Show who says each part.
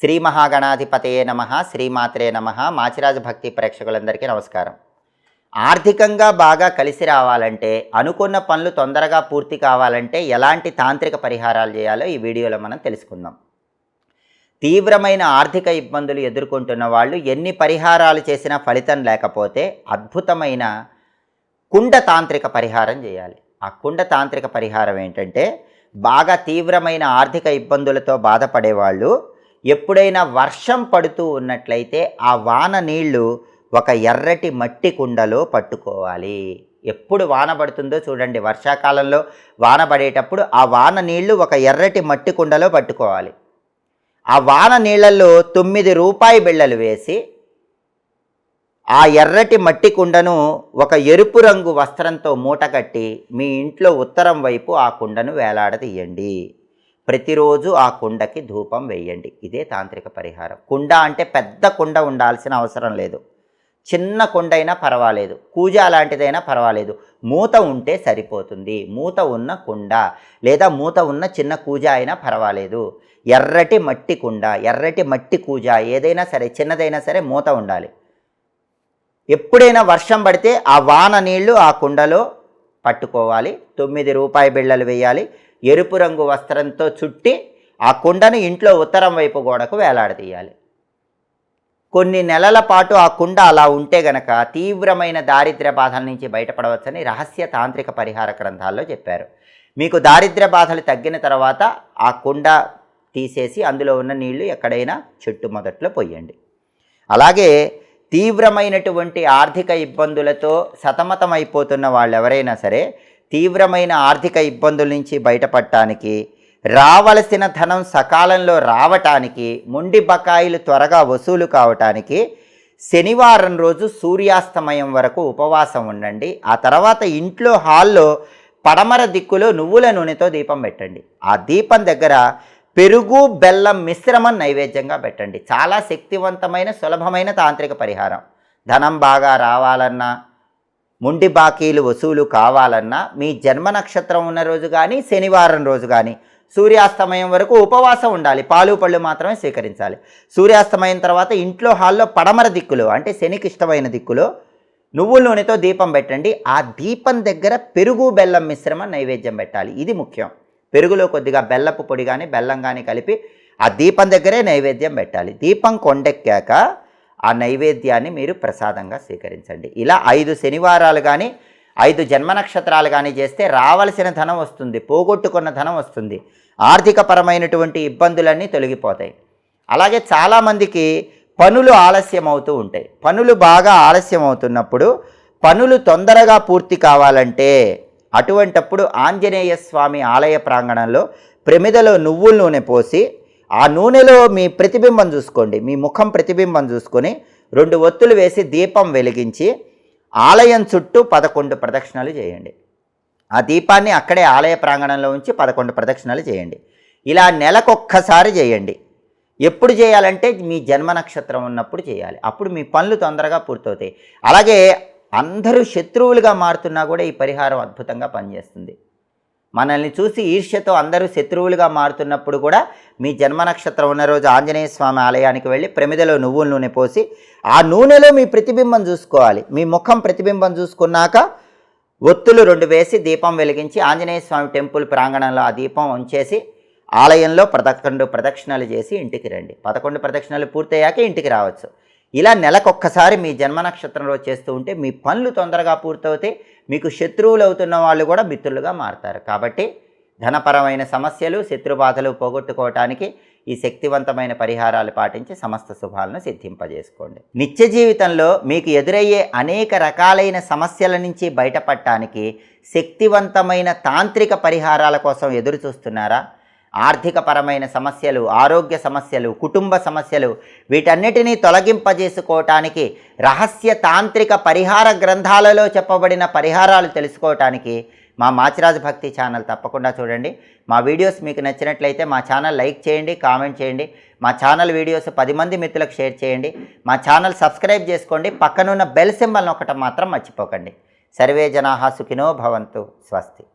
Speaker 1: శ్రీ మహాగణాధిపతయే నమ శ్రీమాత్రే నమ మాచిరాజు భక్తి ప్రేక్షకులందరికీ నమస్కారం. ఆర్థికంగా బాగా కలిసి రావాలంటే అనుకున్న పనులు తొందరగా పూర్తి కావాలంటే ఎలాంటి తాంత్రిక పరిహారాలు చేయాలో ఈ వీడియోలో మనం తెలుసుకుందాం. తీవ్రమైన ఆర్థిక ఇబ్బందులు ఎదుర్కొంటున్న వాళ్ళు ఎన్ని పరిహారాలు చేసినా ఫలితం లేకపోతే అద్భుతమైన కుండ తాంత్రిక పరిహారం చేయాలి. ఆ కుండ తాంత్రిక పరిహారం ఏంటంటే బాగా తీవ్రమైన ఆర్థిక ఇబ్బందులతో బాధపడేవాళ్ళు ఎప్పుడైనా వర్షం పడుతూ ఉన్నట్లయితే ఆ వాన నీళ్ళు ఒక ఎర్రటి మట్టి కుండలో పట్టుకోవాలి. ఎప్పుడు వాన పడుతుందో చూడండి. వర్షాకాలంలో వాన పడేటప్పుడు ఆ వాన నీళ్ళు ఒక ఎర్రటి మట్టి కుండలో పట్టుకోవాలి. ఆ వాన నీళ్ళల్లో తొమ్మిది రూపాయి బిళ్ళలు వేసి ఆ ఎర్రటి మట్టి కుండను ఒక ఎరుపు రంగు వస్త్రంతో మూటకట్టి మీ ఇంట్లో ఉత్తరం వైపు ఆ కుండను వేలాడదీయండి ప్రతిరోజు ఆ కుండకి ధూపం వేయండి. ఇదే తాంత్రిక పరిహారం. కుండ అంటే పెద్ద కుండ ఉండాల్సిన అవసరం లేదు. చిన్న కుండ అయినా పర్వాలేదు. కూజ లాంటిదైనా పర్వాలేదు. మూత ఉంటే సరిపోతుంది. మూత ఉన్న కుండ లేదా మూత ఉన్న చిన్న కూజ అయినా పర్వాలేదు. ఎర్రటి మట్టి కుండ ఎర్రటి మట్టి కూజ ఏదైనా సరే చిన్నదైనా సరే మూత ఉండాలి. ఎప్పుడైనా వర్షం పడితే ఆ వాన నీళ్ళు ఆ కుండలో పట్టుకోవాలి. తొమ్మిది రూపాయి బిళ్ళలు వేయాలి. ఎరుపు రంగు వస్త్రంతో చుట్టి ఆ కుండను ఇంట్లో ఉత్తరం వైపు గోడకు వేలాడదీయాలి. కొన్ని నెలల పాటు ఆ కుండ అలా ఉంటే గనక తీవ్రమైన దారిద్ర్య బాధల నుంచి బయటపడవచ్చని రహస్య తాంత్రిక పరిహార గ్రంథాల్లో చెప్పారు. మీకు దారిద్ర్య బాధలు తగ్గిన తర్వాత ఆ కుండ తీసేసి అందులో ఉన్న నీళ్ళు ఎక్కడైనా చెట్టు మొదట్లో పోయండి. అలాగే తీవ్రమైనటువంటి ఆర్థిక ఇబ్బందులతో సతమతమైపోతున్న వాళ్ళు ఎవరైనా సరే తీవ్రమైన ఆర్థిక ఇబ్బందుల నుంచి బయటపడటానికి రావలసిన ధనం సకాలంలో రావటానికి ముండి బకాయిలు త్వరగా వసూలు కావటానికి శనివారం రోజు సూర్యాస్తమయం వరకు ఉపవాసం ఉండండి. ఆ తర్వాత ఇంట్లో హాల్లో పడమర దిక్కులో నువ్వుల నూనెతో దీపం పెట్టండి. ఆ దీపం దగ్గర పెరుగు బెల్లం మిశ్రమం నైవేద్యంగా పెట్టండి. చాలా శక్తివంతమైన సులభమైన తాంత్రిక పరిహారం. ధనం బాగా రావాలన్నా ముండి బాకీలు వసూలు కావాలన్నా మీ జన్మ నక్షత్రం ఉన్న రోజు కానీ శనివారం రోజు కానీ సూర్యాస్తమయం వరకు ఉపవాసం ఉండాలి. పాలు పళ్ళు మాత్రమే స్వీకరించాలి. సూర్యాస్తమయం తర్వాత ఇంట్లో హాల్లో పడమర దిక్కులో అంటే శనికి ఇష్టమైన దిక్కులో నువ్వుల నూనెతో దీపం పెట్టండి. ఆ దీపం దగ్గర పెరుగు బెల్లం మిశ్రమం నైవేద్యం పెట్టాలి. ఇది ముఖ్యం. పెరుగులో కొద్దిగా బెల్లపు పొడి కానీ బెల్లం కానీ కలిపి ఆ దీపం దగ్గరే నైవేద్యం పెట్టాలి. దీపం కొండెక్కాక ఆ నైవేద్యాన్ని మీరు ప్రసాదంగా స్వీకరించండి. ఇలా ఐదు శనివారాలు కానీ ఐదు జన్మ నక్షత్రాలు కానీ చేస్తే రావలసిన ధనం వస్తుంది పోగొట్టుకున్న ధనం వస్తుంది. ఆర్థికపరమైనటువంటి ఇబ్బందులన్నీ తొలగిపోతాయి. అలాగే చాలామందికి పనులు ఆలస్యం అవుతూ ఉంటాయి. పనులు బాగా ఆలస్యం అవుతున్నప్పుడు పనులు తొందరగా పూర్తి కావాలంటే అటువంటప్పుడు ఆంజనేయ స్వామి ఆలయ ప్రాంగణంలో ప్రమిదలో నువ్వుల నూనె పోసి ఆ నూనెలో మీ ప్రతిబింబం చూసుకోండి. మీ ముఖం ప్రతిబింబం చూసుకొని రెండు ఒత్తులు వేసి దీపం వెలిగించి ఆలయం చుట్టూ పదకొండు ప్రదక్షిణలు చేయండి. ఆ దీపాన్ని అక్కడే ఆలయ ప్రాంగణంలో ఉంచి పదకొండు ప్రదక్షిణలు చేయండి. ఇలా నెలకొక్కసారి చేయండి. ఎప్పుడు చేయాలంటే మీ జన్మ నక్షత్రం ఉన్నప్పుడు చేయాలి. అప్పుడు మీ పనులు తొందరగా పూర్తవుతాయి. అలాగే అందరూ శత్రువులుగా మారుతున్నా కూడా ఈ పరిహారం అద్భుతంగా పనిచేస్తుంది. మనల్ని చూసి ఈర్ష్యతో అందరూ శత్రువులుగా మారుతున్నప్పుడు కూడా మీ జన్మ నక్షత్రం ఉన్న రోజు ఆంజనేయ స్వామి ఆలయానికి వెళ్ళి ప్రమిదలో నువ్వుల నూనె పోసి ఆ నూనెలో మీ ప్రతిబింబం చూసుకోవాలి. మీ ముఖం ప్రతిబింబం చూసుకున్నాక ఒత్తులు రెండు వేసి దీపం వెలిగించి ఆంజనేయ స్వామి టెంపుల్ ప్రాంగణంలో ఆ దీపం ఉంచేసి ఆలయంలో పదకొండు ప్రదక్షిణలు చేసి ఇంటికి రండి. పదకొండు ప్రదక్షిణలు పూర్తయ్యాక ఇంటికి రావచ్చు. ఇలా నెలకొక్కసారి మీ జన్మ నక్షత్రంలో చేస్తూ ఉంటే మీ పనులు తొందరగా పూర్తవుతాయి మీకు శత్రువులు అవుతున్న వాళ్ళు కూడా మిత్రులుగా మారుతారు. కాబట్టి ధనపరమైన సమస్యలు శత్రుబాధలు పోగొట్టుకోవటానికి ఈ శక్తివంతమైన పరిహారాలు పాటించి సమస్త శుభాలను సిద్ధింపజేసుకోండి. నిత్య జీవితంలో మీకు ఎదురయ్యే అనేక రకాలైన సమస్యల నుంచి బయటపడటానికి శక్తివంతమైన తాంత్రిక పరిహారాల కోసం ఎదురు చూస్తున్నారా ఆర్థికపరమైన సమస్యలు ఆరోగ్య సమస్యలు కుటుంబ సమస్యలు వీటన్నిటినీ తొలగింపజేసుకోవటానికి రహస్య తాంత్రిక పరిహార గ్రంథాలలో చెప్పబడిన పరిహారాలు తెలుసుకోవటానికి మా మాచిరాజు భక్తి ఛానల్ తప్పకుండా చూడండి. మా వీడియోస్ మీకు నచ్చినట్లయితే మా ఛానల్ లైక్ చేయండి కామెంట్ చేయండి. మా ఛానల్ వీడియోస్ పది మంది మిత్రులకు షేర్ చేయండి. మా ఛానల్ సబ్స్క్రైబ్ చేసుకోండి. పక్కనున్న బెల్ సింబల్ ఒకటం మాత్రం మర్చిపోకండి. సర్వే జనాహా సుఖినో భవంతు. స్వస్తి.